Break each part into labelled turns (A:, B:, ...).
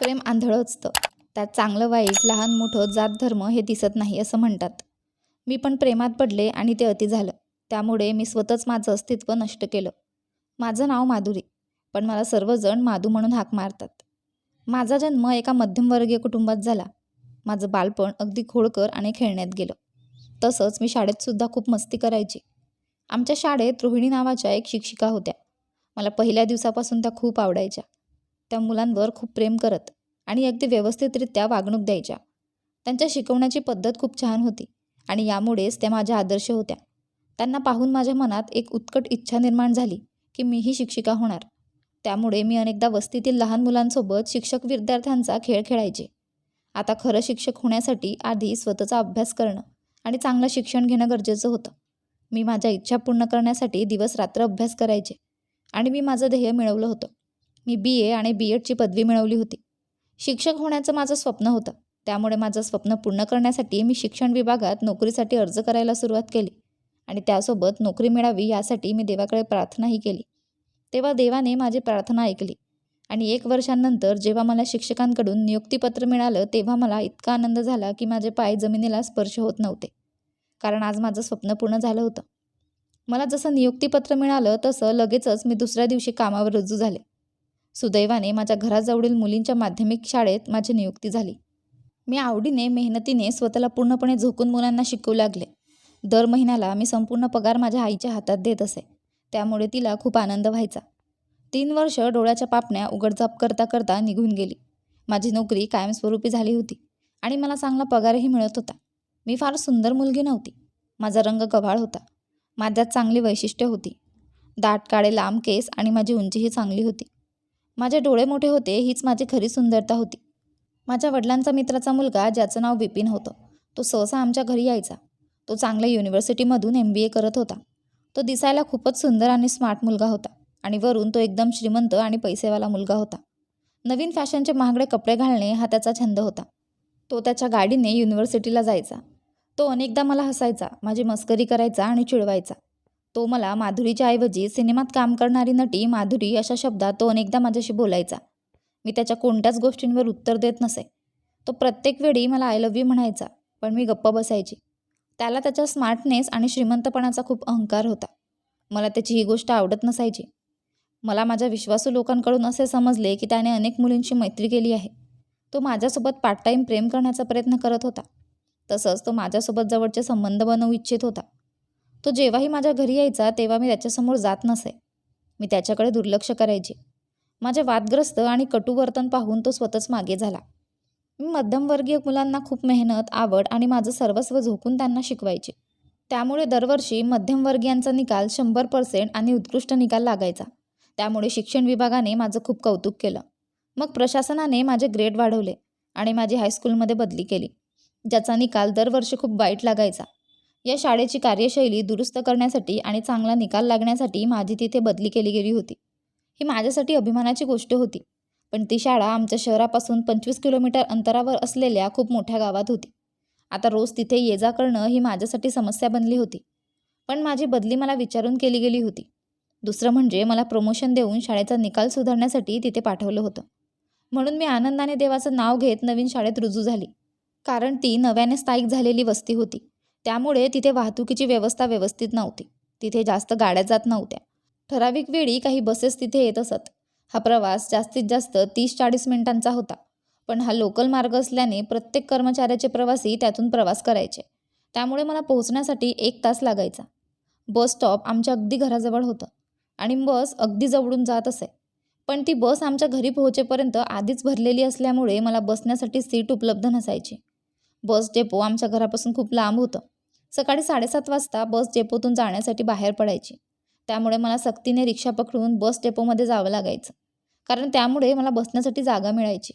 A: प्रेम आंधळं असतं. त्यात चांगलं वाईट लहान मोठं जात धर्म हे दिसत नाही असं म्हणतात. मी पण प्रेमात पडले आणि ते अति झालं. त्यामुळे मी स्वतःच माझं अस्तित्व नष्ट केलं. माझं नाव माधुरी पण मला सर्वजण माधू म्हणून हाक मारतात. माझा जन्म एका मध्यमवर्गीय कुटुंबात झाला. माझं बालपण अगदी खोडकर आणि खेळण्यात गेलं. तसंच मी शाळेतसुद्धा खूप मस्ती करायची. आमच्या शाळेत रोहिणी नावाच्या एक शिक्षिका होत्या. मला पहिल्या दिवसापासून त्या खूप आवडायच्या. त्या मुलांवर खूप प्रेम करत आणि अगदी व्यवस्थितरित्या वागणूक द्यायच्या. त्यांच्या शिकवण्याची पद्धत खूप छान होती आणि यामुळेच त्या माझ्या आदर्श होत्या. त्यांना पाहून माझ्या मनात एक उत्कट इच्छा निर्माण झाली की मीही शिक्षिका होणार. त्यामुळे मी अनेकदा वस्तीतील लहान मुलांसोबत शिक्षक विद्यार्थ्यांचा खेळ खेळायचे. आता खरं शिक्षक होण्यासाठी आधी स्वतःचा अभ्यास करणं आणि चांगलं शिक्षण घेणं गरजेचं होतं. मी माझ्या इच्छा पूर्ण करण्यासाठी दिवस रात्र अभ्यास करायचे आणि मी माझं ध्येय मिळवलं होतं. मी बी ए आणि बी एडची पदवी मिळवली होती. शिक्षक होण्याचं माझं स्वप्न होतं. त्यामुळे माझं स्वप्न पूर्ण करण्यासाठी मी शिक्षण विभागात नोकरीसाठी अर्ज करायला सुरुवात केली. आणि त्यासोबत नोकरी मिळावी यासाठी मी देवाकडे प्रार्थनाही केली. तेव्हा देवाने माझी प्रार्थना ऐकली. आणि एक वर्षांनंतर जेव्हा मला शिक्षकांकडून नियुक्तीपत्र मिळालं तेव्हा मला इतका आनंद झाला की माझे पाय जमिनीला स्पर्श होत नव्हते. कारण आज माझं स्वप्न पूर्ण झालं होतं. मला जसं नियुक्तीपत्र मिळालं तसं लगेचच मी दुसऱ्या दिवशी कामावर रुजू झाले. सुदैवाने माझ्या घराजवळील मुलींच्या माध्यमिक शाळेत माझी नियुक्ती झाली. मी आवडीने मेहनतीने स्वतःला पूर्णपणे झोकून मुलांना शिकवू लागले. दर महिन्याला मी संपूर्ण पगार माझ्या आईच्या हातात देत असे. त्यामुळे तिला खूप आनंद व्हायचा. तीन वर्ष डोळ्याच्या पापण्या उघडझाप करता करता निघून गेली. माझी नोकरी कायमस्वरूपी झाली होती आणि मला चांगला पगारही मिळत होता. मी फार सुंदर मुलगी नव्हती. माझा रंग गव्हाळ होता. माझ्यात चांगली वैशिष्ट्य होती. दाट काळे लांब केस आणि माझी उंचीही चांगली होती. माझे डोळे मोठे होते हीच माझी खरी सुंदरता होती. माझ्या वडिलांचा मित्राचा मुलगा ज्याचं नाव विपिन होतं तो सहसा आमच्या घरी यायचा. तो चांगल्या युनिव्हर्सिटीमधून एम बी ए करत होता. तो दिसायला खूपच सुंदर आणि स्मार्ट मुलगा होता आणि वरून तो एकदम श्रीमंत आणि पैसेवाला मुलगा होता. नवीन फॅशनचे महागडे कपडे घालणे हा त्याचा छंद होता. तो त्याच्या गाडीने युनिव्हर्सिटीला जायचा. तो अनेकदा मला हसायचा माझी मस्करी करायचा आणि चिडवायचा. तो मला माधुरीच्या ऐवजी सिनेमात काम करणारी नटी माधुरी अशा शब्दात तो अनेकदा माझ्याशी बोलायचा. मी त्याच्या कोणत्याच गोष्टींवर उत्तर देत नसे. तो प्रत्येक वेळी मला आय लव्ह यू म्हणायचा पण मी गप्प बसायची. त्याला त्याच्या स्मार्टनेस आणि श्रीमंतपणाचा खूप अहंकार होता. मला त्याची ही गोष्ट आवडत नसायची. मला माझ्या विश्वासू लोकांकडून असे समजले की त्याने अनेक मुलींशी मैत्री केली आहे. तो माझ्यासोबत पार्ट टाईम प्रेम करण्याचा प्रयत्न करत होता. तसंच तो माझ्यासोबत जवळचे संबंध बनवू इच्छित होता. तो जेव्हाही माझ्या घरी यायचा तेव्हा मी त्याच्यासमोर जात नसे. मी त्याच्याकडे दुर्लक्ष करायचे. माझे वादग्रस्त आणि कटुवर्तन पाहून तो स्वतःच मागे झाला. मी मध्यमवर्गीय मुलांना खूप मेहनत आवड आणि माझं सर्वस्व झोकून त्यांना शिकवायचे. त्यामुळे दरवर्षी मध्यमवर्गीयांचा निकाल शंभर पर्सेंट आणि उत्कृष्ट निकाल लागायचा. त्यामुळे शिक्षण विभागाने माझं खूप कौतुक केलं. मग प्रशासनाने माझे ग्रेड वाढवले आणि माझी हायस्कूलमध्ये बदली केली ज्याचा निकाल दरवर्षी खूप वाईट लागायचा. या शाळेची कार्यशैली दुरुस्त करण्यासाठी आणि चांगला निकाल लागण्यासाठी माझी तिथे बदली केली गेली होती. ही माझ्यासाठी अभिमानाची गोष्ट होती. पण ती शाळा आमच्या शहरापासून पंचवीस किलोमीटर अंतरावर असलेल्या खूप मोठ्या गावात होती. आता रोज तिथे ये जा करणं ही माझ्यासाठी समस्या बनली होती. पण माझी बदली मला विचारून केली गेली होती. दुसरं म्हणजे मला प्रमोशन देऊन शाळेचा निकाल सुधारण्यासाठी तिथे पाठवलं होतं. म्हणून मी आनंदाने देवाचं नाव घेत नवीन शाळेत रुजू झाली. कारण ती नव्याने स्थायिक झालेली वस्ती होती. त्यामुळे तिथे वाहतुकीची व्यवस्था व्यवस्थित नव्हती. तिथे जास्त गाड्या जात नव्हत्या. ठराविक वेळी काही बसेस तिथे येत असत. हा प्रवास जास्तीत जास्त तीस चाळीस मिनिटांचा होता. पण हा लोकल मार्ग असल्याने प्रत्येक कर्मचाऱ्याचे प्रवासी त्यातून प्रवास करायचे. त्यामुळे मला पोहोचण्यासाठी एक तास लागायचा. बस स्टॉप आमच्या अगदी घराजवळ होतं. आणि बस अगदी जवळून जात असे. पण ती बस आमच्या घरी पोहोचेपर्यंत आधीच भरलेली असल्यामुळे मला बसण्यासाठी सीट उपलब्ध नसायची. बस डेपो आमच्या घरापासून खूप लांब होतं. सकाळी साडेसात वाजता बस डेपोतून जाण्यासाठी बाहेर पडायची. त्यामुळे मला सक्तीने रिक्षा पकडून बस डेपोमध्ये जावं लागायचं. कारण त्यामुळे मला बसण्यासाठी जागा मिळायची.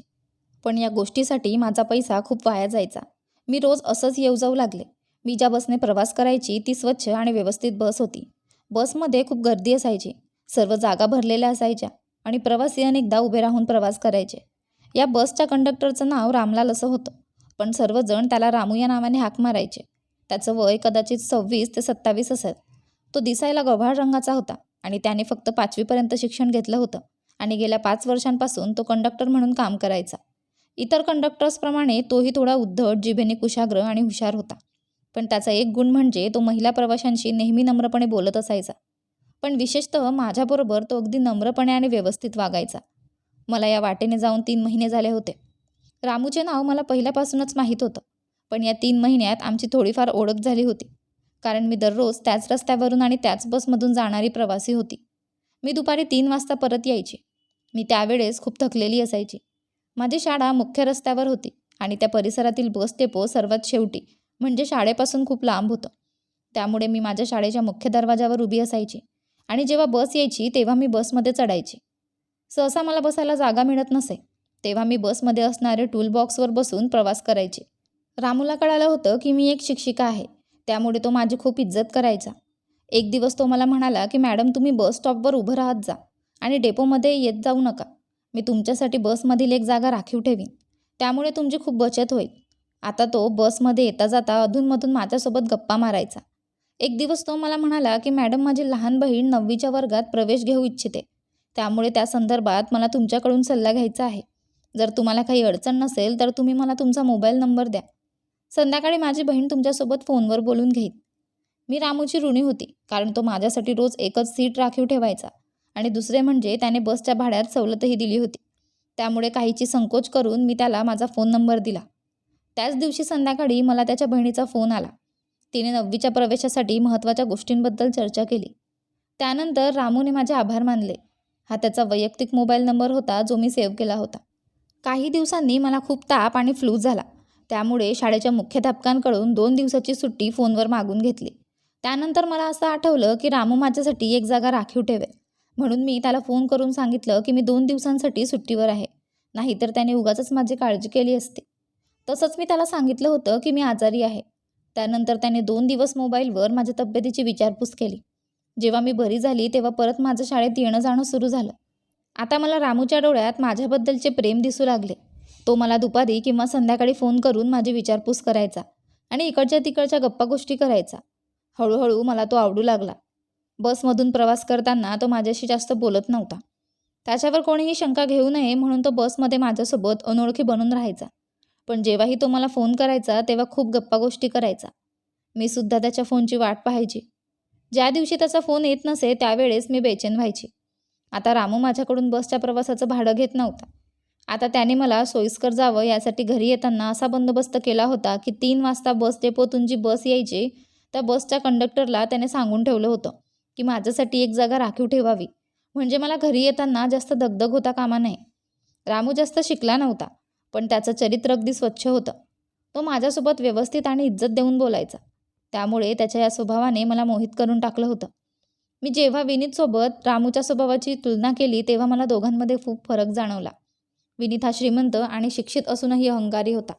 A: पण या गोष्टीसाठी माझा पैसा खूप वाया जायचा. मी रोज असंच येऊ जाऊ लागले. मी ज्या बसने प्रवास करायची ती स्वच्छ आणि व्यवस्थित बस होती. बसमध्ये खूप गर्दी असायची. सर्व जागा भरलेल्या असायच्या आणि प्रवासी अनेकदा उभे राहून प्रवास करायचे. या बसच्या कंडक्टरचं नाव रामलाल असं होतं. पण सर्वजण त्याला रामू या नावाने हाक मारायचे. त्याचं वय कदाचित सव्वीस ते सत्तावीस असेल. तो दिसायला गव्हाळ रंगाचा होता आणि त्याने फक्त पाचवीपर्यंत शिक्षण घेतलं होतं आणि गेल्या पाच वर्षांपासून तो कंडक्टर म्हणून काम करायचा. इतर कंडक्टर्सप्रमाणे तोही थोडा उद्धट जिभेने कुशाग्र आणि हुशार होता. पण त्याचा एक गुण म्हणजे तो महिला प्रवाशांशी नेहमी नम्रपणे बोलत असायचा. पण विशेषतः माझ्याबरोबर तो अगदी नम्रपणे आणि व्यवस्थित वागायचा. मला या वाटेने जाऊन तीन महिने झाले होते. रामूचे नाव मला पहिल्यापासूनच माहीत होतं पण या तीन महिन्यात आमची थोडीफार ओळख झाली होती कारण मी दररोज त्याच रस्त्यावरून आणि त्याच बसमधून जाणारी प्रवासी होती. मी दुपारी तीन वाजता परत यायची. मी त्यावेळेस खूप थकलेली असायची. माझी शाळा मुख्य रस्त्यावर होती आणि त्या परिसरातील बस डेपो सर्वात शेवटी म्हणजे शाळेपासून खूप लांब होतं. त्यामुळे मी माझ्या शाळेच्या मुख्य दरवाजावर उभी असायची आणि जेव्हा बस यायची तेव्हा मी बसमध्ये चढायची. सहसा मला बसायला जागा मिळत नसे तेव्हा मी बसमध्ये असणारे टूल बॉक्सवर बसून प्रवास करायचे. रामूला कळालं होतं की मी एक शिक्षिका आहे. त्यामुळे तो माझी खूप इज्जत करायचा. एक दिवस तो मला म्हणाला की मॅडम तुम्ही बस स्टॉपवर उभं राहत जा आणि डेपोमध्ये येत जाऊ नका. मी तुमच्यासाठी बसमधील एक जागा राखीव ठेवीन. त्यामुळे तुमची खूप बचत होईल. आता तो बसमध्ये येता जाता अधूनमधून माझ्यासोबत गप्पा मारायचा. एक दिवस तो मला म्हणाला की मॅडम माझी लहान बहीण नववीच्या वर्गात प्रवेश घेऊ इच्छिते. त्यामुळे त्या संदर्भात मला तुमच्याकडून सल्ला घ्यायचा आहे. जर तुम्हाला काही अडचण नसेल तर तुम्ही मला तुमचा मोबाईल नंबर द्या. संध्याकाळी माझी बहीण तुमच्यासोबत फोनवर बोलून घेईन मी रामूची ऋणी होती कारण तो माझ्यासाठी रोज एकच सीट राखीव ठेवायचा आणि दुसरे म्हणजे त्याने बसच्या भाड्यात सवलतही दिली होती. त्यामुळे काहीची संकोच करून मी त्याला माझा फोन नंबर दिला. त्याच दिवशी संध्याकाळी मला त्याच्या बहिणीचा फोन आला. तिने नववीच्या प्रवेशासाठी महत्त्वाच्या गोष्टींबद्दल चर्चा केली. त्यानंतर रामूने माझे आभार मानले. हा त्याचा वैयक्तिक मोबाईल नंबर होता जो मी सेव्ह केला होता. काही दिवसांनी मला खूप ताप आणि फ्लू झाला. त्यामुळे शाळेच्या मुख्याध्यापकांकडून दोन दिवसाची सुट्टी फोनवर मागून घेतली. त्यानंतर मला असं आठवलं की रामू माझ्यासाठी एक जागा राखीव ठेवेल. म्हणून मी त्याला फोन करून सांगितलं की मी दोन दिवसांसाठी सुट्टीवर आहे. नाहीतर त्याने उगाचच माझी काळजी केली असती. तसंच मी त्याला सांगितलं होतं की मी आजारी आहे. त्यानंतर त्याने दोन दिवस मोबाईलवर माझ्या तब्येतीची विचारपूस केली. जेव्हा मी बरी झाली तेव्हा परत माझं शाळेत येणं जाणं सुरू झालं. आता मला रामूच्या डोळ्यात माझ्याबद्दलचे प्रेम दिसू लागले. तो मला दुपारी किंवा संध्याकाळी फोन करून माझी विचारपूस करायचा आणि इकडच्या तिकडच्या गप्पा गोष्टी करायचा. हळूहळू मला तो आवडू लागला. बसमधून प्रवास करताना तो माझ्याशी जास्त बोलत नव्हता. त्याच्यावर कोणीही शंका घेऊ नये म्हणून तो बसमध्ये माझ्यासोबत अनोळखी बनून राहायचा. पण जेव्हाही तो मला फोन करायचा तेव्हा खूप गप्पा गोष्टी करायचा. मी सुद्धा त्याच्या फोनची वाट पाहायची. ज्या दिवशी त्याचा फोन येत नसे त्यावेळेस मी बेचैन व्हायची. आता रामू माझ्याकडून बसच्या प्रवासाचं भाडं घेत नव्हता. आता त्याने मला सोयीस्कर जावं यासाठी घरी येताना असा बंदोबस्त केला होता की तीन वाजता बस डेपोतून जी बस यायची त्या बसच्या कंडक्टरला त्याने सांगून ठेवलं होतं की माझ्यासाठी एक जागा राखीव ठेवावी. म्हणजे मला घरी येताना जास्त दगदग होता कामा नये. रामू जास्त शिकला नव्हता पण त्याचं चरित्र अगदी स्वच्छ होतं. तो माझ्यासोबत व्यवस्थित आणि इज्जत देऊन बोलायचा. त्यामुळे त्याच्या या स्वभावाने मला मोहित करून टाकलं होतं. मी जेव्हा विनीतसोबत रामूच्या स्वभावाची तुलना केली तेव्हा मला दोघांमध्ये खूप फरक जाणवला. विनीत हा श्रीमंत आणि शिक्षित असूनही अहंकारी होता.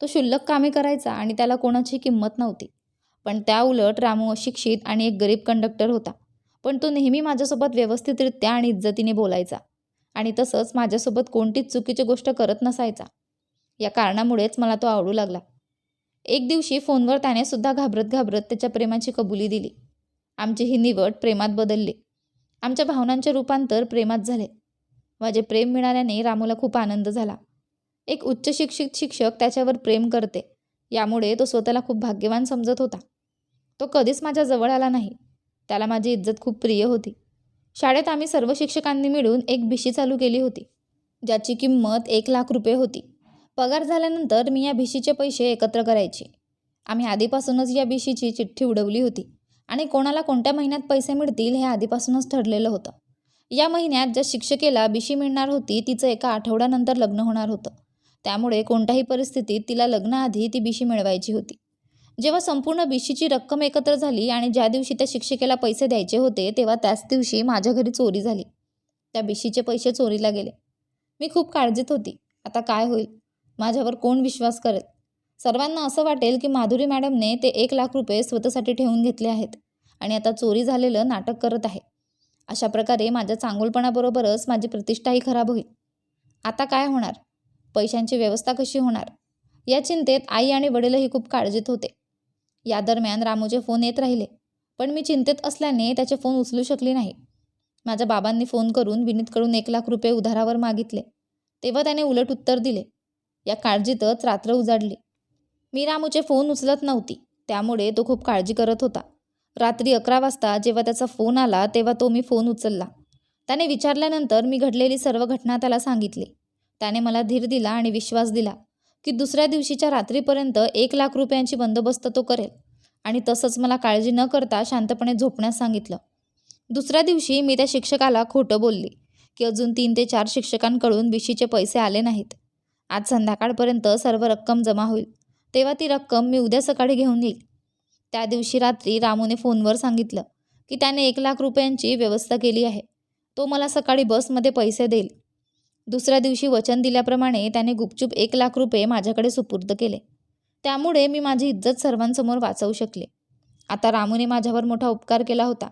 A: तो क्षुल्लक कामे करायचा आणि त्याला कोणाची किंमत नव्हती. पण त्याउलट रामू अशिक्षित आणि एक गरीब कंडक्टर होता. पण तो नेहमी माझ्यासोबत व्यवस्थितरित्या आणि इज्जतीने बोलायचा आणि तसंच माझ्यासोबत कोणतीच चुकीची गोष्ट करत नसायचा. या कारणामुळेच मला तो आवडू लागला. एक दिवशी फोनवर त्याने सुद्धा घाबरत घाबरत त्याच्या प्रेमाची कबुली दिली. आमची ही निवड प्रेमात बदलली. आमच्या भावनांचे रूपांतर प्रेमात झाले. माझे प्रेम मिळाल्याने रामूला खूप आनंद झाला. एक उच्च शिक्षित शिक्षक त्याच्यावर प्रेम करते. यामुळे तो स्वतःला खूप भाग्यवान समजत होता. तो कधीच माझ्या जवळ आला नाही. त्याला माझी इज्जत खूप प्रिय होती. शाळेत आम्ही सर्व शिक्षकांनी मिळून एक भिशी चालू केली होती. ज्याची किंमत एक लाख रुपये होती. पगार झाल्यानंतर मी या भिशीचे पैसे एकत्र करायचे. आम्ही आधीपासूनच या भिशीची चिठ्ठी उडवली होती. आणि कोणाला कोणत्या महिन्यात पैसे मिळतील हे आधीपासूनच ठरलेलं होतं. या महिन्यात ज्या शिक्षकेला बिशी मिळणार होती तिचं एका आठवड्यानंतर लग्न होणार होतं. त्यामुळे कोणत्याही परिस्थितीत तिला लग्नाआधी ती बिशी मिळवायची होती. जेव्हा संपूर्ण बिशीची रक्कम एकत्र झाली आणि ज्या दिवशी त्या शिक्षिकेला पैसे द्यायचे होते तेव्हा त्याच दिवशी माझ्या घरी चोरी झाली. त्या बिशीचे पैसे चोरीला गेले. मी खूप काळजीत होती. आता काय होईल? माझ्यावर कोण विश्वास करेल? सर्वांना असं वाटेल की माधुरी मॅडमने ते एक लाख रुपये स्वतःसाठी ठेवून घेतले आहेत आणि आता चोरी झालेलं नाटक करत आहे. अशा प्रकारे माझ्या चांगुलपणाबरोबरच माझी प्रतिष्ठाही खराब होईल. आता काय होणार? पैशांची व्यवस्था कशी होणार? या चिंतेत आई आणि वडीलही खूप काळजीत होते. या दरम्यान रामूचे फोन येत राहिले पण मी चिंतेत असल्याने त्याचे फोन उचलू शकले नाही. माझ्या बाबांनी फोन करून विनीतकडून एक लाख रुपये उधारावर मागितले. तेव्हा त्याने उलट उत्तर दिले. या काळजीतच रात्र उजाडली. मी रामूचे फोन उचलत नव्हती. त्यामुळे तो खूप काळजी करत होता. रात्री अकरा वाजता जेव्हा त्याचा फोन आला तेव्हा तो मी फोन उचलला. त्याने विचारल्यानंतर मी घडलेली सर्व घटना त्याला सांगितली. त्याने मला धीर दिला आणि विश्वास दिला की दुसऱ्या दिवशीच्या रात्रीपर्यंत एक लाख रुपयांची बंदोबस्त तो करेल. आणि तसंच मला काळजी न करता शांतपणे झोपण्यास सांगितलं. दुसऱ्या दिवशी मी त्या शिक्षकाला खोटं बोलली की अजून तीन ते चार शिक्षकांकडून विशीचे पैसे आले नाहीत. आज संध्याकाळपर्यंत सर्व रक्कम जमा होईल. तेव्हा ती रक्कम मी उद्या सकाळी घेऊन येईल. त्या दिवशी रात्री रामूने फोनवर सांगितलं की त्याने एक लाख रुपयांची व्यवस्था केली आहे. तो मला सकाळी बसमध्ये पैसे देईल. दुसऱ्या दिवशी वचन दिल्याप्रमाणे त्याने गुपचूप एक लाख रुपये माझ्याकडे सुपूर्द केले. त्यामुळे मी माझी इज्जत सर्वांसमोर वाचवू शकले. आता रामूने माझ्यावर मोठा उपकार केला होता.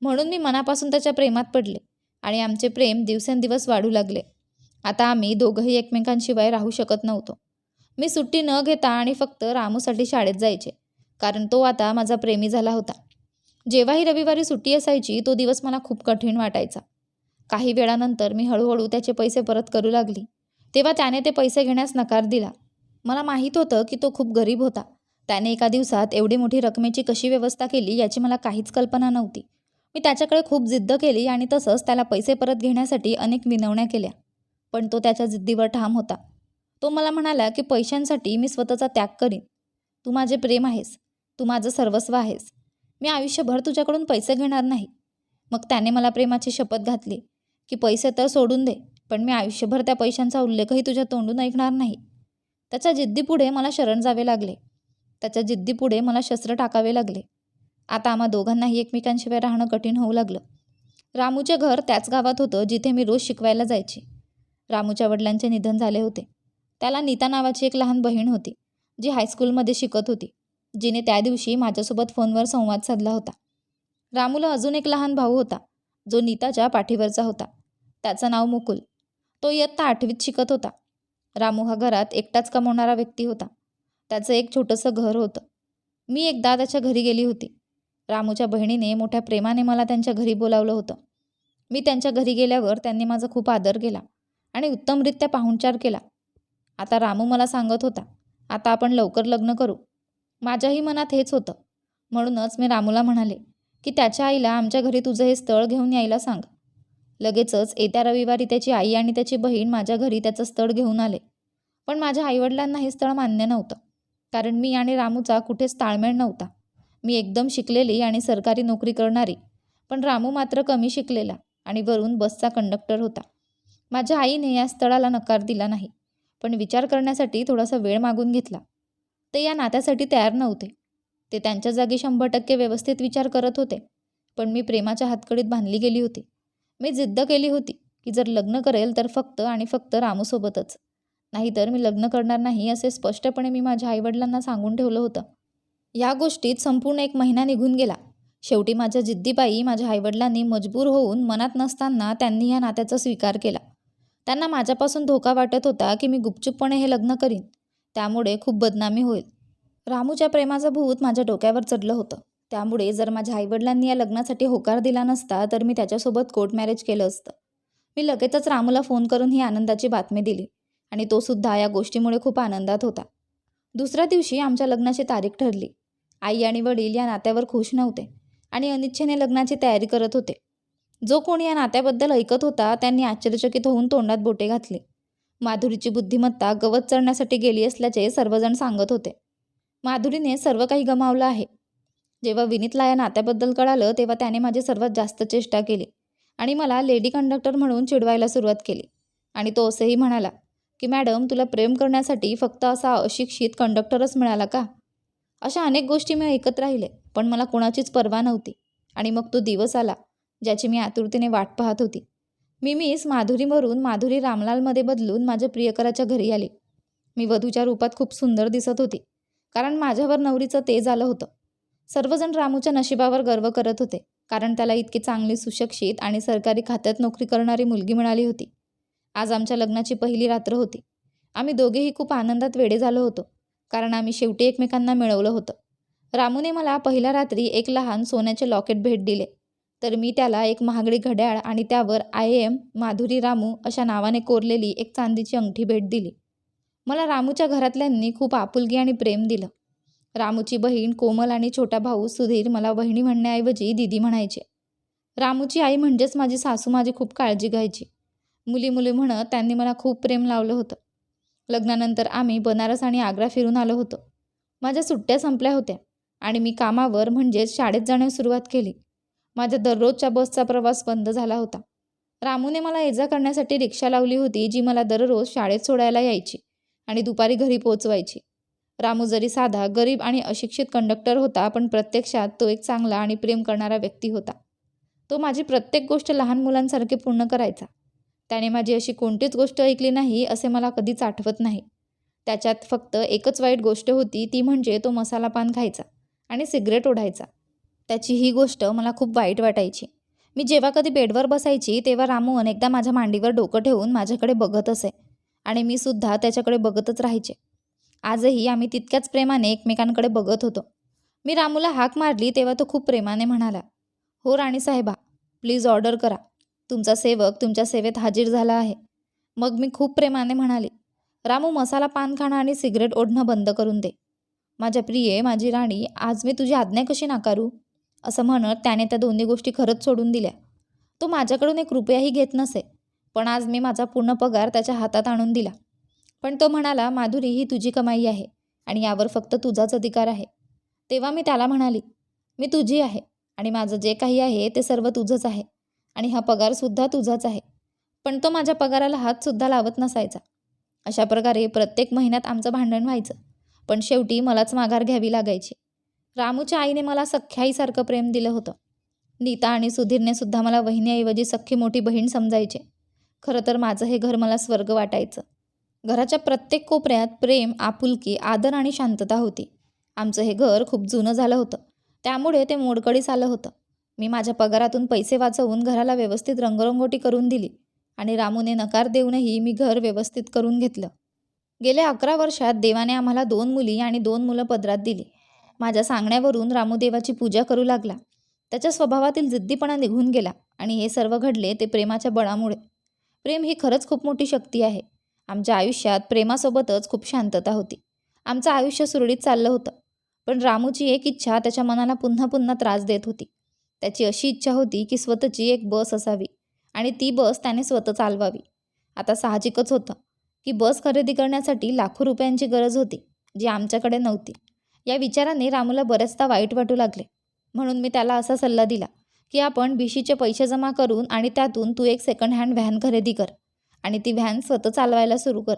A: म्हणून मी मनापासून त्याच्या प्रेमात पडले आणि आमचे प्रेम दिवसेंदिवस वाढू लागले. आता आम्ही दोघंही एकमेकांशिवाय राहू शकत नव्हतो. मी सुट्टी न घेता आणि फक्त रामूसाठी शाळेत जायचे कारण तो आता माझा प्रेमी झाला होता. जेव्हाही रविवारी सुट्टी असायची तो दिवस मला खूप कठीण वाटायचा. काही वेळानंतर मी हळूहळू त्याचे पैसे परत करू लागली. तेव्हा त्याने ते पैसे घेण्यास नकार दिला. मला माहीत होतं की तो खूप गरीब होता. त्याने एका दिवसात एवढी मोठी रकमेची कशी व्यवस्था केली याची मला काहीच कल्पना नव्हती. मी त्याच्याकडे खूप जिद्द केली आणि तसंच त्याला पैसे परत घेण्यासाठी अनेक विनवण्या केल्या. पण तो त्याच्या जिद्दीवर ठाम होता. तो मला म्हणाला की पैशांसाठी मी स्वतःचा त्याग करीन. तू माझे प्रेम आहेस. तू माझं सर्वस्व आहेस. मी आयुष्यभर तुझ्याकडून पैसे घेणार नाही. मग त्याने मला प्रेमाची शपथ घातली की पैसे तर सोडून दे पण मी आयुष्यभर त्या पैशांचा उल्लेखही तुझ्या तोंडून ऐकणार नाही. त्याच्या जिद्दीपुढे मला शरण जावे लागले. त्याच्या जिद्दीपुढे मला शस्त्र टाकावे लागले. आता आम्हा दोघांनाही एकमेकांशिवाय राहणं कठीण होऊ लागलं. रामूचे घर त्याच गावात होतं जिथे मी रोज शिकवायला जायची. रामूच्या वडिलांचे निधन झाले होते. त्याला नीता नावाची एक लहान बहीण होती जी हायस्कूलमध्ये शिकत होती जिने त्या दिवशी माझ्यासोबत फोनवर संवाद साधला होता. रामूला अजून एक लहान भाऊ होता जो नीताच्या पाठीवरचा होता. त्याचं नाव मुकुल. तो इयत्ता आठवीत शिकत होता. रामू हा घरात एकटाच कमवणारा व्यक्ती होता. त्याचं एक छोटंसं घर होतं. मी एकदा त्याच्या घरी गेली होती. रामूच्या बहिणीने मोठ्या प्रेमाने मला त्यांच्या घरी बोलावलं होतं. मी त्यांच्या घरी गेल्यावर त्यांनी माझा खूप आदर केला आणि उत्तमरित्या पाहुणचार केला. आता रामू मला सांगत होता आता आपण लवकर लग्न करू. माझ्याही मनात हेच होतं. म्हणूनच मी रामूला म्हणाले की त्याच्या आईला आमच्या घरी तुझं हे स्थळ घेऊन यायला सांग. लगेचच येत्या रविवारी त्याची आई आणि त्याची बहीण माझ्या घरी त्याचं स्थळ घेऊन आले. पण माझ्या आईवडिलांना हे स्थळ मान्य नव्हतं कारण मी आणि रामूचा कुठेच ताळमेळ नव्हता. मी एकदम शिकलेली आणि सरकारी नोकरी करणारी पण रामू मात्र कमी शिकलेला आणि वरून बसचा कंडक्टर होता. माझ्या आईने या स्थळाला नकार दिला नाही. पण विचार करण्यासाठी थोडासा वेळ मागून घेतला. ते या नात्यासाठी तयार नव्हते. ते त्यांच्या जागी शंभर टक्के व्यवस्थित विचार करत होते. पण मी प्रेमाच्या हातकडीत बांधली गेली होती. मी जिद्द केली होती की जर लग्न करेल तर फक्त आणि फक्त रामूसोबतच. नाहीतर मी लग्न करणार नाही असे स्पष्टपणे मी माझ्या आईवडिलांना सांगून ठेवलं होतं. या गोष्टीत संपूर्ण एक महिना निघून गेला. शेवटी माझ्या जिद्दीपायी माझ्या आईवडिलांनी मजबूर होऊन मनात नसताना त्यांनी या नात्याचा स्वीकार केला. त्यांना माझ्यापासून धोका वाटत होता की मी गुपचूपपणे हे लग्न करीन. त्यामुळे खूप बदनामी होईल. रामूच्या प्रेमाचं भूत माझ्या डोक्यावर चढलं होतं. त्यामुळे जर माझ्या आईवडिलांनी या लग्नासाठी होकार दिला नसता तर मी त्याच्यासोबत कोर्ट मॅरेज केलं असतं. मी लगेचच रामूला फोन करून ही आनंदाची बातमी दिली आणि तो सुद्धा या गोष्टीमुळे खूप आनंदात होता. दुसऱ्या दिवशी आमच्या लग्नाची तारीख ठरली. आई आणि वडील या नात्यावर खुश नव्हते आणि अनिच्छेने लग्नाची तयारी करत होते. जो कोणी या नात्याबद्दल ऐकत होता त्यांनी आश्चर्यचकित होऊन तोंडात बोटे घातले. माधुरीची बुद्धिमत्ता गवत चढण्यासाठी गेली असल्याचे सर्वजण सांगत होते. माधुरीने सर्व काही गमावलं आहे. जेव्हा विनीतला या नात्याबद्दल कळालं तेव्हा त्याने माझी सर्वात जास्त चेष्टा केली आणि मला लेडी कंडक्टर म्हणून चिडवायला सुरुवात केली. आणि तो असेही म्हणाला की मॅडम तुला प्रेम करण्यासाठी फक्त असा अशिक्षित कंडक्टरच मिळाला का? अशा अनेक गोष्टी मी ऐकत राहिले पण मला कुणाचीच पर्वा नव्हती. आणि मग तो दिवस आला. ज्याची मी आतुरतेने वाट पाहत होती. मी मिस माधुरीवरून माधुरी रामलालमध्ये बदलून माझ्या प्रियकराच्या घरी आले. मी वधूच्या रूपात खूप सुंदर दिसत होती कारण माझ्यावर नवरीचं तेज आलं होतं. सर्वजण रामूच्या नशिबावर गर्व करत होते कारण त्याला इतकी चांगली सुशिक्षित आणि सरकारी खात्यात नोकरी करणारी मुलगी मिळाली होती. आज आमच्या लग्नाची पहिली रात्र होती. आम्ही दोघेही खूप आनंदात वेडे झालो होतो कारण आम्ही शेवटी एकमेकांना मिळवलं होतं. रामूने मला पहिल्या रात्री एक लहान सोन्याचे लॉकेट भेट दिले. तर मी त्याला एक महागडी घड्याळ आणि त्यावर आय एम माधुरी रामू अशा नावाने कोरलेली एक चांदीची अंगठी भेट दिली. मला रामूच्या घरातल्यांनी खूप आपुलकी आणि प्रेम दिलं. रामूची बहीण कोमल आणि छोटा भाऊ सुधीर मला बहिणी म्हणण्याऐवजी दिदी म्हणायचे. रामूची आई म्हणजेच माझी सासू माझी खूप काळजी घ्यायची. मुली मुली म्हणत त्यांनी मला खूप प्रेम लावलं होतं. लग्नानंतर आम्ही बनारस आणि आग्रा फिरून आलो होतो. माझ्या सुट्ट्या संपल्या होत्या आणि मी कामावर म्हणजेच शाळेत जाण्यास सुरुवात केली. माझ्या दररोजच्या बसचा प्रवास बंद झाला होता. रामूने मला ये जा करण्यासाठी रिक्षा लावली होती जी मला दररोज शाळेत सोडायला यायची आणि दुपारी घरी पोचवायची रामू जरी साधा गरीब आणि अशिक्षित कंडक्टर होता पण प्रत्यक्षात तो एक चांगला आणि प्रेम करणारा व्यक्ती होता. तो माझी प्रत्येक गोष्ट लहान मुलांसारखे पूर्ण करायचा. त्याने माझी अशी कोणतीच गोष्ट ऐकली नाही असे मला कधीच आठवत नाही. त्याच्यात फक्त एकच वाईट गोष्ट होती ती म्हणजे तो मसाला पान खायचा आणि सिगरेट ओढायचा. त्याची ही गोष्ट मला खूप वाईट वाटायची. मी जेव्हा कधी बेडवर बसायची तेव्हा रामू अनेकदा माझ्या मांडीवर डोकं ठेवून माझ्याकडे बघत असे. आणि मी सुद्धा त्याच्याकडे बघतच राहायचे. आजही आम्ही तितक्याच प्रेमाने एकमेकांकडे बघत होतो. मी रामूला हाक मारली तेव्हा तो खूप प्रेमाने म्हणाला हो राणी साहेबा प्लीज ऑर्डर करा. तुमचा सेवक तुमच्या सेवेत हाजीर झाला आहे. मग मी खूप प्रेमाने म्हणाले रामू मसाला पान खाणं आणि सिगरेट ओढणं बंद करून दे. माझ्या प्रिये माझी राणी आज मी तुझी आज्ञा कशी नाकारू? असं म्हणत त्याने त्या दोन्ही गोष्टी खरंच सोडून दिल्या. तो माझ्याकडून एक रुपयाही घेत नसे पण आज मी माझा पूर्ण पगार त्याच्या हातात आणून दिला. पण तो म्हणाला माधुरी ही तुझी कमाई आहे आणि यावर फक्त तुझाच अधिकार आहे. तेव्हा मी त्याला म्हणाली मी तुझी आहे आणि माझं जे काही आहे ते सर्व तुझंच आहे आणि हा पगारसुद्धा तुझाच आहे. पण तो माझ्या पगाराला हातसुद्धा लावत नसायचा. अशा प्रकारे प्रत्येक महिन्यात आमचं भांडण व्हायचं पण शेवटी मलाच माघार घ्यावी लागायची. रामूच्या आईने मला सख्ख्याईसारखं प्रेम दिलं होतं. नीता आणि सुधीरने सुद्धा मला वहिनीऐवजी सख्खी मोठी बहीण समजायचे. खरं तर माझं हे घर मला स्वर्ग वाटायचं. घराच्या प्रत्येक कोपऱ्यात प्रेम आपुलकी आदर आणि शांतता होती. आमचं हे घर खूप जुनं झालं होतं. त्यामुळे ते मोडकळीस आलं होतं. मी माझ्या पगारातून पैसे वाचवून घराला व्यवस्थित रंगरंगोटी करून दिली आणि रामूने नकार देऊनही मी घर व्यवस्थित करून घेतलं. गेल्या अकरा वर्षात देवाने आम्हाला दोन मुली आणि दोन मुलं पदरात दिली. माझ्या सांगण्यावरून रामूदेवाची पूजा करू लागला. त्याच्या स्वभावातील जिद्दीपणा निघून गेला आणि हे सर्व घडले ते प्रेमाच्या बळामुळे. प्रेम ही खरंच खूप मोठी शक्ती आहे. आमच्या आयुष्यात प्रेमासोबतच खूप शांतता होती. आमचं आयुष्य सुरळीत चाललं होतं. पण रामूची एक इच्छा त्याच्या मनाला पुन्हा पुन्हा त्रास देत होती. त्याची अशी इच्छा होती की स्वतःची एक बस असावी आणि ती बस त्याने स्वतः चालवावी. आता साहजिकच होतं की बस खरेदी करण्यासाठी लाखो रुपयांची गरज होती जी आमच्याकडे नव्हती. या विचाराने रामूला बरेचदा वाईट वाटू लागले. म्हणून मी त्याला असा सल्ला दिला की आपण बीशीचे पैसे जमा करून आणि त्यातून तू एक सेकंड हँड व्हॅन खरेदी कर आणि ती व्हॅन स्वतः चालवायला सुरू कर.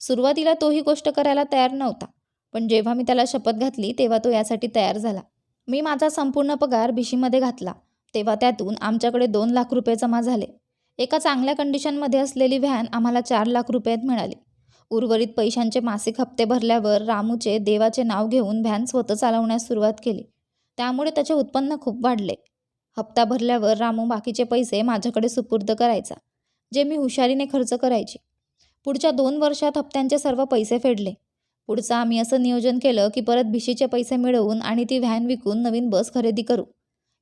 A: सुरुवातीला तोही गोष्ट करायला तयार नव्हता पण जेव्हा मी त्याला शपथ घातली तेव्हा तो यासाठी तयार झाला. मी माझा संपूर्ण पगार भिशीमध्ये घातला तेव्हा त्यातून आमच्याकडे दोन लाख रुपये जमा झाले. एका चांगल्या कंडिशनमध्ये असलेली व्हॅन आम्हाला चार लाख रुपयात मिळाली. उर्वरित पैशांचे मासिक हप्ते भरल्यावर रामूचे देवाचे नाव घेऊन व्हॅन स्वतः चालवण्यास सुरुवात केली. त्यामुळे त्याचे उत्पन्न खूप वाढले. हप्ता भरल्यावर रामू बाकीचे पैसे माझ्याकडे सुपूर्द करायचा जे मी हुशारीने खर्च करायचे. पुढच्या दोन वर्षात हप्त्यांचे सर्व पैसे फेडले. पुढचं आम्ही असं नियोजन केलं की परत भिशीचे पैसे मिळवून आणि ती व्हॅन विकून नवीन बस खरेदी करू.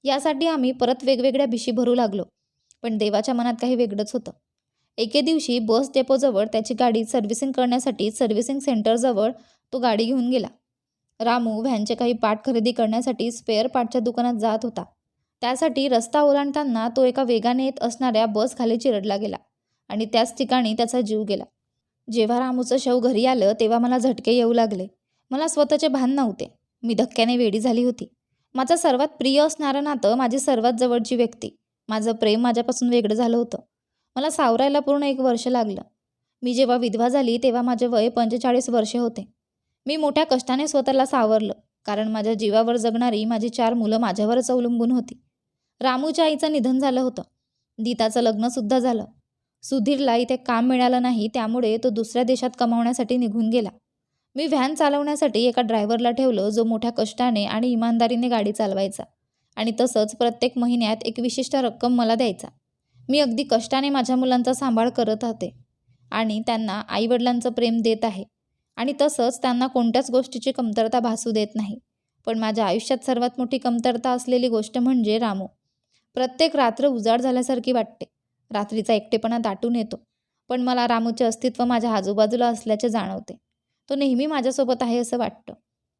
A: यासाठी आम्ही परत वेगवेगळ्या भिशी भरू लागलो. पण देवाच्या मनात काही वेगळंच होतं. एके दिवशी बस डेपोजवळ त्याची गाडी सर्व्हिसिंग करण्यासाठी सर्व्हिसिंग सेंटरजवळ तो गाडी घेऊन गेला. रामू व्हॅनचे काही पार्ट खरेदी करण्यासाठी स्पेअर पार्टच्या दुकानात जात होता. त्यासाठी रस्ता ओलांडताना तो एका वेगाने येत असणाऱ्या बस खाली चिरडला गेला आणि त्याच ठिकाणी त्याचा जीव गेला. जेव्हा रामूचं शव घरी आलं तेव्हा मला झटके येऊ लागले. मला स्वतःचे भान नव्हते. मी धक्क्याने वेडी झाली होती. माझं सर्वात प्रिय असणारं नातं माझी सर्वात जवळची व्यक्ती. माझं प्रेम माझ्यापासून वेगळं झालं होतं. मला सावरायला पूर्ण एक वर्ष लागलं. मी जेव्हा विधवा झाली तेव्हा माझे वय पंचेचाळीस वर्षे होते. मी मोठ्या कष्टाने स्वतःला सावरलं कारण माझ्या जीवावर जगणारी माझी चार मुलं माझ्यावरच अवलंबून होती. रामूच्या आईचं निधन झालं होतं. दीताचं लग्नसुद्धा झालं. सुधीरला इथे काम मिळालं नाही त्यामुळे तो दुसऱ्या देशात कमावण्यासाठी निघून गेला. मी व्हॅन चालवण्यासाठी एका ड्रायव्हरला ठेवलं जो मोठ्या कष्टाने आणि इमानदारीने गाडी चालवायचा. आणि तसंच प्रत्येक महिन्यात एक विशिष्ट रक्कम मला द्यायचा. मी अगदी कष्टाने माझ्या मुलांचा सांभाळ करत राहते आणि त्यांना आईवडिलांचं प्रेम देत आहे. आणि तसंच त्यांना कोणत्याच गोष्टीची कमतरता भासू देत नाही. पण माझ्या आयुष्यात सर्वात मोठी कमतरता असलेली गोष्ट म्हणजे रामू. प्रत्येक रात्र उजाड झाल्यासारखी वाटते. रात्रीचा एकटेपणा दाटून येतो. पण मला रामूचे अस्तित्व माझ्या आजूबाजूला असल्याचे जाणवते. तो नेहमी माझ्यासोबत आहे असं वाटतं.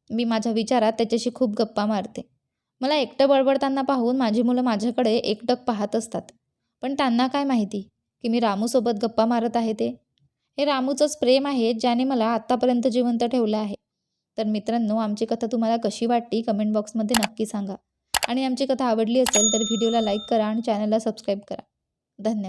A: मी माझ्या विचारात त्याच्याशी खूप गप्पा मारते. मला एकटं बडबडताना पाहून माझी मुलं माझ्याकडे एकटक पाहत असतात. पण त्यांना काय माहिती? की मी रामूसोबत गप्पा मारत आहे ते? हे रामूचंच प्रेम आहे ज्याने मला आत्तापर्यंत जिवंत ठेवलं आहे. तर मित्रांनो आमची कथा तुम्हाला कशी वाटली? कमेंट बॉक्समध्ये नक्की सांगा. आणि आमची कथा आवडली असेल तर व्हिडिओला लाईक करा आणि चॅनलला सबस्क्राईब करा. धन्यवाद.